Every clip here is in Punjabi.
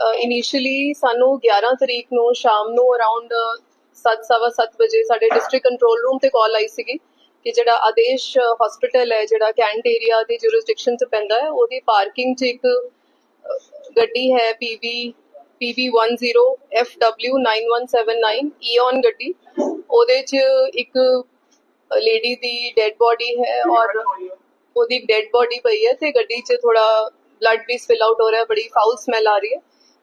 ਇਨੀਸ਼ੀਅਲੀ ਸਾਨੂੰ 11 ਤਰੀਕ ਨੂੰ ਸ਼ਾਮ ਨੂੰ ਅਰਾਊਂਡ 7:30 ਵਜੇ ਸਾਡੇ ਡਿਸਟ੍ਰਿਕਟ ਕੰਟਰੋਲ ਰੂਮ ਤੇ ਕਾਲ ਆਈ ਸੀਗੀ ਕਿ ਜਿਹੜਾ ਆਦੇਸ਼ ਹਸਪੀਟਲ ਹੈ, ਜਿਹੜਾ ਕੈਂਟ ਏਰੀਆ ਦੀ ਜੁਰਿਸਡਿਕਸ਼ਨ ਚ ਪੈਂਦਾ ਹੈ, ਉਹਦੀ ਪਾਰਕਿੰਗ 'ਚ ਇੱਕ ਗੱਡੀ ਹੈ PB PB10 FW9179 ਈਓਨ ਗੱਡੀ। ਉਹਦੇ 'ਚ ਇੱਕ ਲੇਡੀ ਦੀ ਡੈੱਡ ਬੋਡੀ ਹੈ ਔਰ ਉਹਦੀ ਡੈੱਡ ਬੋਡੀ ਪਈ ਹੈ ਤੇ ਗੱਡੀ 'ਚ ਥੋੜਾ ਬਲੱਡ ਵੀ ਸਪਿਲ ਆਊਟ ਹੋ ਰਿਹਾ, ਬੜੀ ਫਾਊਲ ਸਮੈਲ ਆ ਰਹੀ ਹੈ।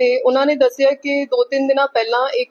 ਤੇ ਉਹਨਾਂ ਨੇ ਦੱਸਿਆ ਕਿ ਦੋ ਤਿੰਨ ਦਿਨਾਂ ਪਹਿਲਾਂ ਇੱਕ